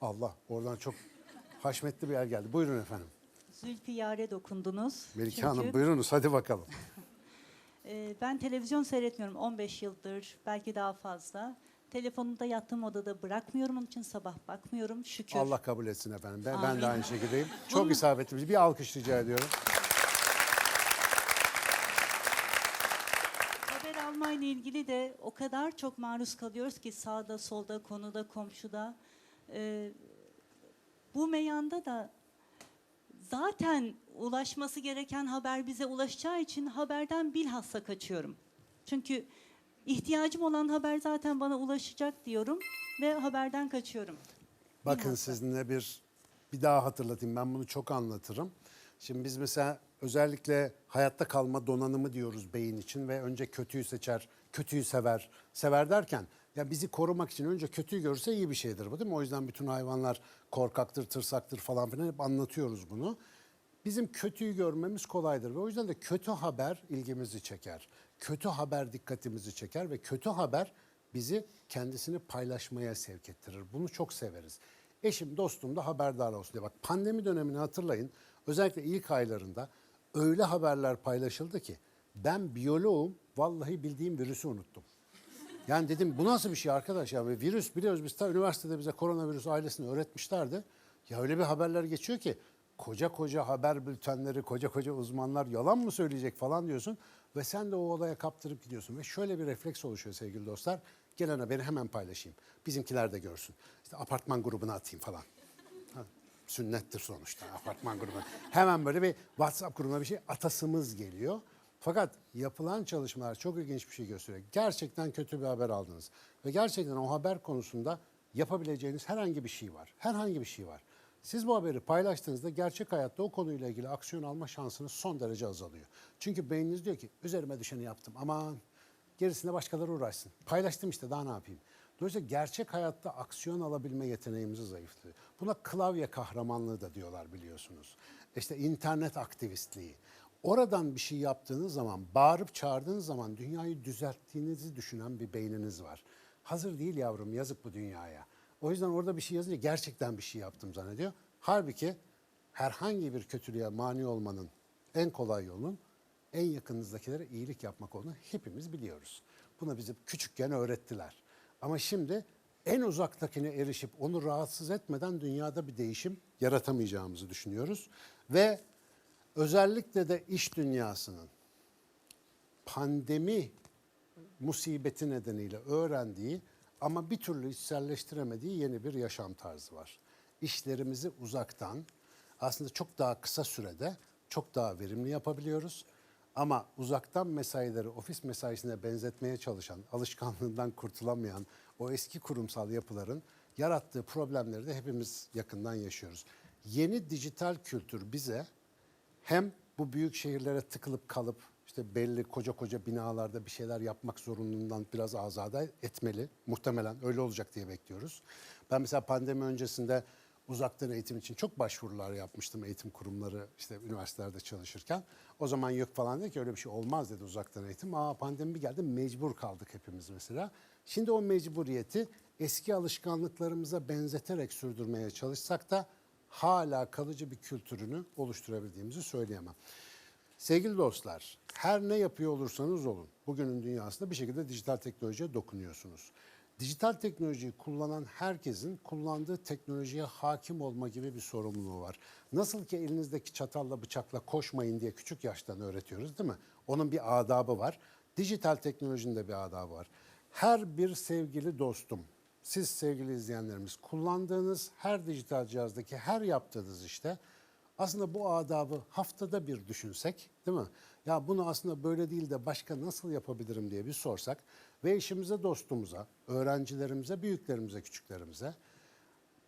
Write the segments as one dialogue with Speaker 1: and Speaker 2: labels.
Speaker 1: Allah oradan çok haşmetli bir yer geldi. Buyurun efendim.
Speaker 2: Zülfiyare dokundunuz.
Speaker 1: Melike
Speaker 2: Çünkü,
Speaker 1: Hanım buyurunuz hadi bakalım.
Speaker 2: e, ben televizyon seyretmiyorum 15 yıldır belki daha fazla. Telefonumu da yattığım odada bırakmıyorum onun için sabah bakmıyorum şükür.
Speaker 1: Allah kabul etsin efendim. Ben, ben de aynı şekildeyim. Çok
Speaker 2: Bunun-
Speaker 1: isabetli. Bir alkış rica ediyorum.
Speaker 2: Haber almayla ilgili de o kadar çok maruz kalıyoruz ki sağda solda konuda komşuda. E, bu meyanda da zaten ulaşması gereken haber bize ulaşacağı için haberden bilhassa kaçıyorum. Çünkü ihtiyacım olan haber zaten bana ulaşacak diyorum ve haberden kaçıyorum.
Speaker 1: Bakın
Speaker 2: Bilhassa.
Speaker 1: sizinle bir bir daha hatırlatayım. Ben bunu çok anlatırım. Şimdi biz mesela özellikle hayatta kalma donanımı diyoruz beyin için ve önce kötüyü seçer, kötüyü sever. Sever derken ya bizi korumak için önce kötüyü görürse iyi bir şeydir bu değil mi? O yüzden bütün hayvanlar korkaktır, tırsaktır falan filan hep anlatıyoruz bunu. Bizim kötüyü görmemiz kolaydır ve o yüzden de kötü haber ilgimizi çeker. Kötü haber dikkatimizi çeker ve kötü haber bizi kendisini paylaşmaya sevk ettirir. Bunu çok severiz. Eşim, dostum da haberdar olsun diye. Bak pandemi dönemini hatırlayın. Özellikle ilk aylarında öyle haberler paylaşıldı ki ben biyoloğum vallahi bildiğim virüsü unuttum. Yani dedim bu nasıl bir şey arkadaş ya? Virüs biliyoruz biz ta üniversitede bize koronavirüs ailesini öğretmişlerdi. Ya öyle bir haberler geçiyor ki koca koca haber bültenleri, koca koca uzmanlar yalan mı söyleyecek falan diyorsun. Ve sen de o olaya kaptırıp gidiyorsun. Ve şöyle bir refleks oluşuyor sevgili dostlar. Gelen haberi hemen paylaşayım. Bizimkiler de görsün. İşte apartman grubuna atayım falan. Ha, sünnettir sonuçta apartman grubu. Hemen böyle bir WhatsApp grubuna bir şey atasımız geliyor. Fakat yapılan çalışmalar çok ilginç bir şey gösteriyor. Gerçekten kötü bir haber aldınız. Ve gerçekten o haber konusunda yapabileceğiniz herhangi bir şey var. Herhangi bir şey var. Siz bu haberi paylaştığınızda gerçek hayatta o konuyla ilgili aksiyon alma şansınız son derece azalıyor. Çünkü beyniniz diyor ki üzerime düşeni yaptım aman gerisine başkaları uğraşsın. Paylaştım işte daha ne yapayım. Dolayısıyla gerçek hayatta aksiyon alabilme yeteneğimizi zayıflıyor. Buna klavye kahramanlığı da diyorlar biliyorsunuz. İşte internet aktivistliği. Oradan bir şey yaptığınız zaman, bağırıp çağırdığınız zaman dünyayı düzelttiğinizi düşünen bir beyniniz var. Hazır değil yavrum yazık bu dünyaya. O yüzden orada bir şey yazınca gerçekten bir şey yaptım zannediyor. Halbuki herhangi bir kötülüğe mani olmanın en kolay yolunun en yakınınızdakilere iyilik yapmak olduğunu hepimiz biliyoruz. Bunu bize küçükken öğrettiler. Ama şimdi en uzaktakine erişip onu rahatsız etmeden dünyada bir değişim yaratamayacağımızı düşünüyoruz. Ve özellikle de iş dünyasının pandemi musibeti nedeniyle öğrendiği ama bir türlü içselleştiremediği yeni bir yaşam tarzı var. İşlerimizi uzaktan aslında çok daha kısa sürede çok daha verimli yapabiliyoruz. Ama uzaktan mesaileri ofis mesaisine benzetmeye çalışan, alışkanlığından kurtulamayan o eski kurumsal yapıların yarattığı problemleri de hepimiz yakından yaşıyoruz. Yeni dijital kültür bize hem bu büyük şehirlere tıkılıp kalıp işte belli koca koca binalarda bir şeyler yapmak zorunluluğundan biraz azade etmeli. Muhtemelen öyle olacak diye bekliyoruz. Ben mesela pandemi öncesinde uzaktan eğitim için çok başvurular yapmıştım eğitim kurumları işte üniversitelerde çalışırken. O zaman yok falan dedi ki öyle bir şey olmaz dedi uzaktan eğitim. Aa pandemi bir geldi mecbur kaldık hepimiz mesela. Şimdi o mecburiyeti eski alışkanlıklarımıza benzeterek sürdürmeye çalışsak da hala kalıcı bir kültürünü oluşturabildiğimizi söyleyemem. Sevgili dostlar, her ne yapıyor olursanız olun, bugünün dünyasında bir şekilde dijital teknolojiye dokunuyorsunuz. Dijital teknolojiyi kullanan herkesin kullandığı teknolojiye hakim olma gibi bir sorumluluğu var. Nasıl ki elinizdeki çatalla bıçakla koşmayın diye küçük yaştan öğretiyoruz değil mi? Onun bir adabı var. Dijital teknolojinin de bir adabı var. Her bir sevgili dostum, siz sevgili izleyenlerimiz kullandığınız her dijital cihazdaki her yaptığınız işte aslında bu adabı haftada bir düşünsek değil mi? Ya bunu aslında böyle değil de başka nasıl yapabilirim diye bir sorsak ve işimize, dostumuza, öğrencilerimize, büyüklerimize, küçüklerimize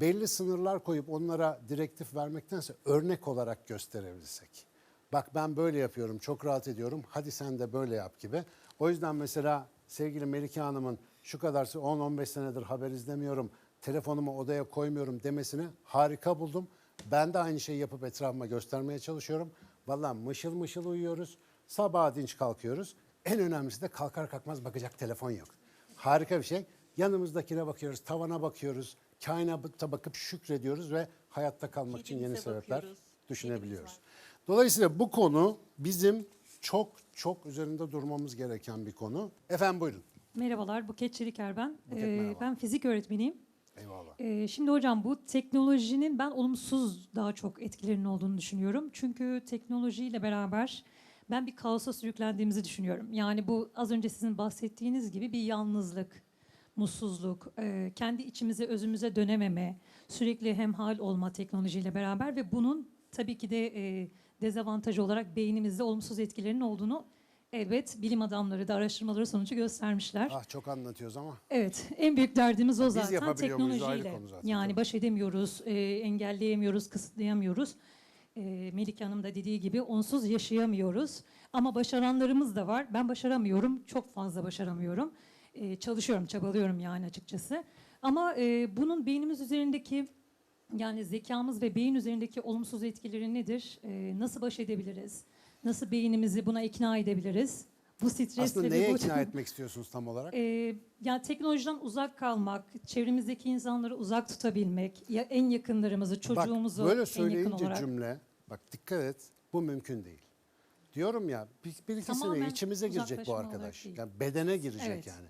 Speaker 1: belli sınırlar koyup onlara direktif vermektense örnek olarak gösterebilsek. Bak ben böyle yapıyorum, çok rahat ediyorum, hadi sen de böyle yap gibi. O yüzden mesela sevgili Melike Hanım'ın şu kadar 10-15 senedir haber izlemiyorum, telefonumu odaya koymuyorum demesini harika buldum. Ben de aynı şeyi yapıp etrafıma göstermeye çalışıyorum. Vallahi mışıl mışıl uyuyoruz, sabah dinç kalkıyoruz. En önemlisi de kalkar kalkmaz bakacak telefon yok. Harika bir şey. Yanımızdakine bakıyoruz, tavana bakıyoruz. kainata bakıp şükrediyoruz ve hayatta kalmak için yeni
Speaker 2: Kedimize
Speaker 1: sebepler
Speaker 2: bakıyoruz.
Speaker 1: düşünebiliyoruz.
Speaker 2: Kedimiz
Speaker 1: Dolayısıyla bu konu bizim çok çok üzerinde durmamız gereken bir konu. Efendim buyurun.
Speaker 3: Merhabalar, Buket Çeliker ben.
Speaker 1: Buket,
Speaker 3: Ee, ben fizik öğretmeniyim.
Speaker 1: Eyvallah.
Speaker 3: Ee, şimdi hocam bu teknolojinin ben olumsuz daha çok etkilerinin olduğunu düşünüyorum. Çünkü teknolojiyle beraber ben bir kaosa sürüklendiğimizi düşünüyorum. Yani bu az önce sizin bahsettiğiniz gibi bir yalnızlık, mutsuzluk, e, kendi içimize özümüze dönememe, sürekli hemhal olma teknolojiyle beraber ve bunun tabii ki de e, dezavantajı olarak beynimizde olumsuz etkilerinin olduğunu elbet bilim adamları da araştırmaları sonucu göstermişler.
Speaker 1: Ah çok anlatıyoruz ama.
Speaker 3: Evet, en büyük derdimiz o
Speaker 1: Biz
Speaker 3: zaten
Speaker 1: yapabiliyor muyuz? Ayrı
Speaker 3: teknolojiyle.
Speaker 1: konu zaten,
Speaker 3: Yani
Speaker 1: tabii.
Speaker 3: baş edemiyoruz, e, engelleyemiyoruz, kısıtlayamıyoruz. E, Melike Hanım da dediği gibi onsuz yaşayamıyoruz. Ama başaranlarımız da var. Ben başaramıyorum, çok fazla başaramıyorum. E, çalışıyorum, çabalıyorum yani açıkçası. Ama e, bunun beynimiz üzerindeki yani zekamız ve beyin üzerindeki olumsuz etkileri nedir? E, nasıl baş edebiliriz? Nasıl beynimizi buna ikna edebiliriz? Bu stres
Speaker 1: Aslında neye
Speaker 3: bu-
Speaker 1: ikna etmek istiyorsunuz tam olarak?
Speaker 3: ee, yani teknolojiden uzak kalmak, çevremizdeki insanları uzak tutabilmek, ya en yakınlarımızı, çocuğumuzu
Speaker 1: bak, böyle
Speaker 3: en yakın
Speaker 1: söyleyince
Speaker 3: olarak.
Speaker 1: cümle, bak dikkat et, bu mümkün değil. Diyorum ya, bir, bir iki sene içimize girecek bu arkadaş. Yani bedene girecek
Speaker 3: Evet.
Speaker 1: yani.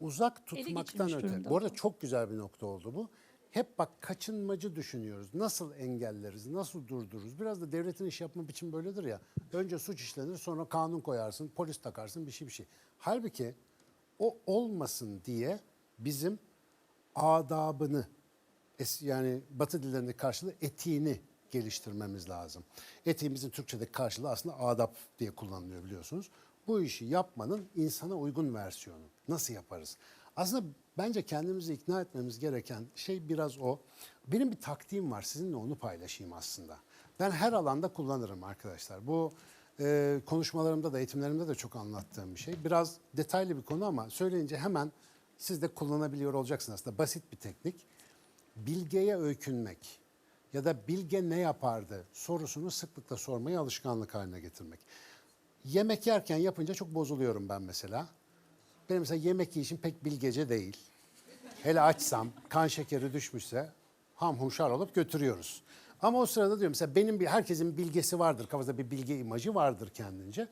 Speaker 1: Uzak tutmaktan öte.
Speaker 3: durumda
Speaker 1: Bu arada çok güzel bir nokta oldu bu. Hep bak kaçınmacı düşünüyoruz. Nasıl engelleriz, nasıl durdururuz? Biraz da devletin iş yapma biçimi böyledir ya. Önce suç işlenir, sonra kanun koyarsın, polis takarsın, bir şey bir şey. Halbuki o olmasın diye bizim adabını, yani Batı dillerindeki karşılığı etiğini geliştirmemiz lazım. Etiğimizin Türkçedeki karşılığı aslında adap diye kullanılıyor biliyorsunuz. Bu işi yapmanın insana uygun versiyonu. Nasıl yaparız? Aslında bence kendimizi ikna etmemiz gereken şey biraz o. Benim bir taktiğim var. Sizinle onu paylaşayım aslında. Ben her alanda kullanırım arkadaşlar. Bu e, konuşmalarımda da eğitimlerimde de çok anlattığım bir şey. Biraz detaylı bir konu ama söyleyince hemen siz de kullanabiliyor olacaksınız. Aslında basit bir teknik. Bilgeye öykünmek ya da bilge ne yapardı sorusunu sıklıkla sormayı alışkanlık haline getirmek. Yemek yerken yapınca çok bozuluyorum ben mesela. Benim mesela yemek yiyişim pek bilgece değil. Hele açsam, kan şekeri düşmüşse ham humşar olup götürüyoruz. Ama o sırada diyorum mesela benim bir herkesin bilgesi vardır. Kafasında bir bilge imajı vardır kendince.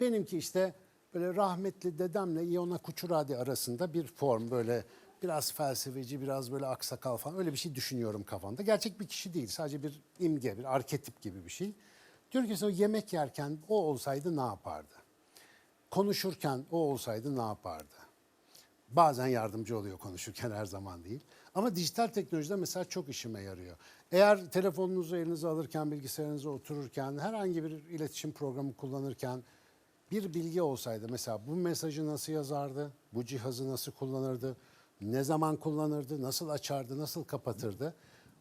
Speaker 1: Benimki işte böyle rahmetli dedemle Iona Kuçuradi arasında bir form böyle biraz felsefeci, biraz böyle aksakal falan öyle bir şey düşünüyorum kafamda. Gerçek bir kişi değil. Sadece bir imge, bir arketip gibi bir şey. Diyor ki mesela yemek yerken o olsaydı ne yapardı? Konuşurken o olsaydı ne yapardı? Bazen yardımcı oluyor konuşurken her zaman değil. Ama dijital teknolojide mesela çok işime yarıyor. Eğer telefonunuzu elinize alırken, bilgisayarınıza otururken, herhangi bir iletişim programı kullanırken bir bilgi olsaydı mesela bu mesajı nasıl yazardı, bu cihazı nasıl kullanırdı, ne zaman kullanırdı, nasıl açardı, nasıl kapatırdı.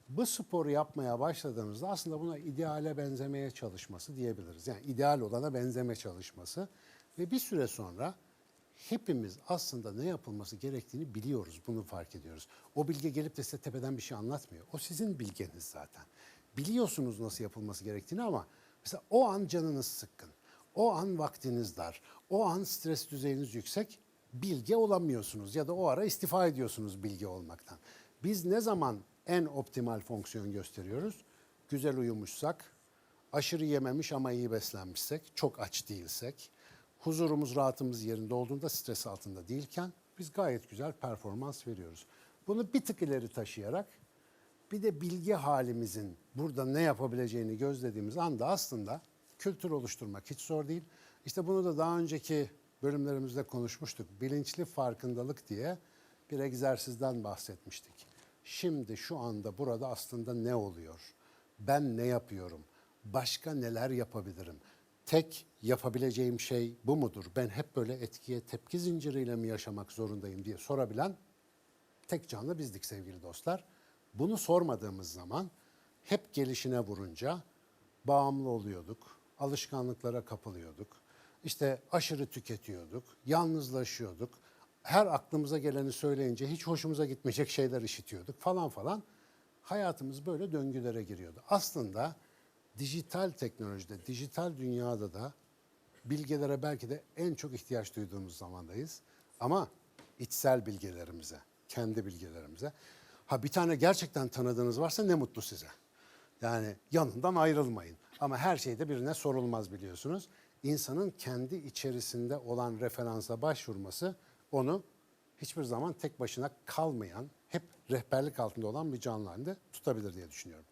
Speaker 1: Bu sporu yapmaya başladığımızda aslında buna ideale benzemeye çalışması diyebiliriz. Yani ideal olana benzeme çalışması ve bir süre sonra hepimiz aslında ne yapılması gerektiğini biliyoruz, bunu fark ediyoruz. O bilge gelip de size tepeden bir şey anlatmıyor. O sizin bilgeniz zaten. Biliyorsunuz nasıl yapılması gerektiğini ama mesela o an canınız sıkkın, o an vaktiniz dar, o an stres düzeyiniz yüksek, bilge olamıyorsunuz ya da o ara istifa ediyorsunuz bilge olmaktan. Biz ne zaman en optimal fonksiyon gösteriyoruz? Güzel uyumuşsak, aşırı yememiş ama iyi beslenmişsek, çok aç değilsek, huzurumuz, rahatımız yerinde olduğunda stres altında değilken biz gayet güzel performans veriyoruz. Bunu bir tık ileri taşıyarak bir de bilgi halimizin burada ne yapabileceğini gözlediğimiz anda aslında kültür oluşturmak hiç zor değil. İşte bunu da daha önceki bölümlerimizde konuşmuştuk. Bilinçli farkındalık diye bir egzersizden bahsetmiştik. Şimdi şu anda burada aslında ne oluyor? Ben ne yapıyorum? Başka neler yapabilirim? Tek yapabileceğim şey bu mudur? Ben hep böyle etkiye tepki zinciriyle mi yaşamak zorundayım diye sorabilen tek canlı bizdik sevgili dostlar. Bunu sormadığımız zaman hep gelişine vurunca bağımlı oluyorduk, alışkanlıklara kapılıyorduk. İşte aşırı tüketiyorduk, yalnızlaşıyorduk. Her aklımıza geleni söyleyince hiç hoşumuza gitmeyecek şeyler işitiyorduk falan falan. Hayatımız böyle döngülere giriyordu. Aslında dijital teknolojide, dijital dünyada da bilgelere belki de en çok ihtiyaç duyduğumuz zamandayız. Ama içsel bilgelerimize, kendi bilgelerimize. Ha bir tane gerçekten tanıdığınız varsa ne mutlu size. Yani yanından ayrılmayın. Ama her şeyde birine sorulmaz biliyorsunuz. İnsanın kendi içerisinde olan referansa başvurması onu hiçbir zaman tek başına kalmayan, hep rehberlik altında olan bir canlı halinde tutabilir diye düşünüyorum.